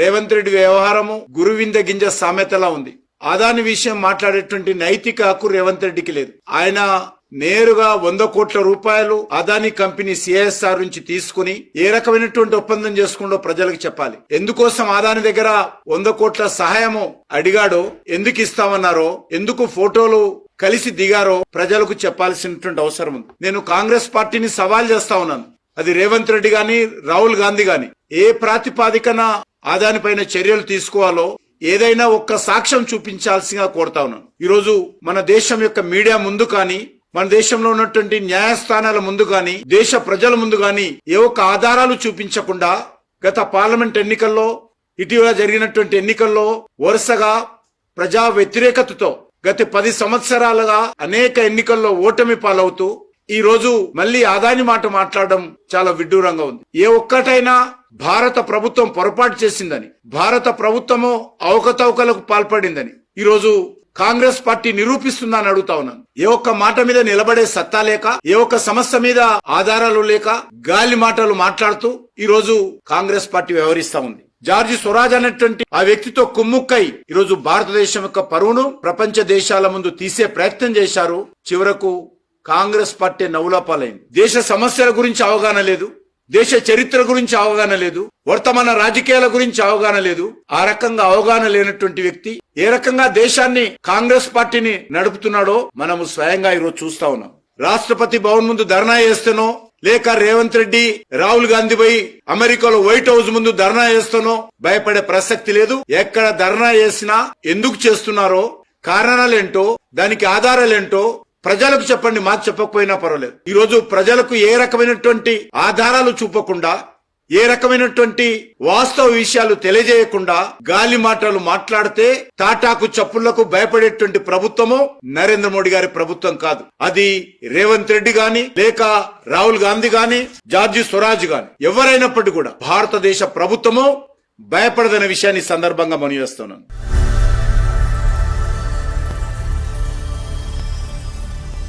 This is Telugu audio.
రేవంత్ రెడ్డి వ్యవహారము గురువింద గింజ సామెతలా ఉంది. అదాని విషయం మాట్లాడేటువంటి నైతిక హక్కు రేవంత్ రెడ్డికి లేదు. ఆయన నేరుగా వంద కోట్ల రూపాయలు అదాని కంపెనీ సిఎస్ఆర్ నుంచి తీసుకుని ఏ రకమైనటువంటి ఒప్పందం చేసుకుంటో ప్రజలకు చెప్పాలి. ఎందుకోసం అదాని దగ్గర వంద కోట్ల సహాయము అడిగాడో ఎందుకు ఇస్తామన్నారో ఎందుకు ఫోటోలు కలిసి దిగారో ప్రజలకు చెప్పాల్సినటువంటి అవసరం ఉంది. నేను కాంగ్రెస్ పార్టీని సవాల్ చేస్తా ఉన్నాను. అది రేవంత్ రెడ్డి గాని రాహుల్ గాంధీ గాని ఏ ప్రాతిపాదికన ఆ దానిపైన చర్యలు తీసుకోవాలో ఏదైనా ఒక్క సాక్ష్యం చూపించాల్సిందిగా కోరుతా ఉన్నాను. ఈరోజు మన దేశం యొక్క మీడియా ముందు కానీ మన దేశంలో ఉన్నటువంటి న్యాయస్థానాల ముందు కానీ దేశ ప్రజల ముందు కానీ ఏ ఒక్క ఆధారాలు చూపించకుండా గత పార్లమెంట్ ఎన్నికల్లో ఇటీవల జరిగినటువంటి ఎన్నికల్లో వరుసగా ప్రజా వ్యతిరేకతతో గత పది సంవత్సరాలుగా అనేక ఎన్నికల్లో ఓటమి పాలవుతూ ఈ రోజు మళ్ళీ ఆదాని మాట మాట్లాడడం చాలా విడ్డూరంగా ఉంది. ఏ ఒక్కటైనా భారత ప్రభుత్వం పొరపాటు చేసిందని భారత ప్రభుత్వము అవకతవకలకు పాల్పడిందని ఈరోజు కాంగ్రెస్ పార్టీ నిరూపిస్తుందని అడుగుతా ఉన్నాను. ఏ ఒక్క మాట మీద నిలబడే సత్తా లేక ఏ ఒక్క సమస్య మీద ఆధారాలు లేక గాలి మాటలు మాట్లాడుతూ ఈ రోజు కాంగ్రెస్ పార్టీ వ్యవహరిస్తా ఉంది. జార్జి స్వరాజ్ అనేటువంటి ఆ వ్యక్తితో కుమ్ముక్కై ఈరోజు భారతదేశం యొక్క పరువును ప్రపంచ దేశాల ముందు తీసే ప్రయత్నం చేశారు. చివరకు కాంగ్రెస్ పార్టీ నవ్వులాపాలైంది. దేశ సమస్యల గురించి అవగాహన లేదు. దేశ చరిత్ర గురించి అవగాహన లేదు వర్తమాన రాజకీయాల గురించి అవగాహన లేదు. ఆ రకంగా అవగాహన లేనటువంటి వ్యక్తి ఏ రకంగా దేశాన్ని కాంగ్రెస్ పార్టీని నడుపుతున్నాడో మనము స్వయంగా ఈరోజు చూస్తా ఉన్నాం. రాష్ట్రపతి భవన్ ముందు ధర్నా చేస్తేనో లేక రేవంత్ రెడ్డి రాహుల్ గాంధీ పోయి అమెరికాలో వైట్ హౌస్ ముందు ధర్నా చేస్తానో భయపడే ప్రసక్తి లేదు. ఎక్కడ ధర్నా చేసినా ఎందుకు చేస్తున్నారో కారణాలేంటో దానికి ఆధారాలేంటో ప్రజలకు చెప్పండి మాకు చెప్పకపోయినా పర్వాలేదు. ఈరోజు ప్రజలకు ఏ రకమైనటువంటి ఆధారాలు చూపకుండా ఏ రకమైనటువంటి వాస్తవ విషయాలు తెలియజేయకుండా గాలి మాటలు మాట్లాడితే తాటాకు చప్పుళ్ళకు భయపడేటువంటి ప్రభుత్వము నరేంద్ర మోడీ గారి ప్రభుత్వం కాదు. అది రేవంత్ రెడ్డి గాని లేక రాహుల్ గాంధీ గాని జార్జి స్వరాజ్ గాని. ఎవరైనప్పటికీ కూడా భారతదేశ ప్రభుత్వము భయపడదనే విషయాన్ని సందర్భంగా మనం చేస్తున్నాను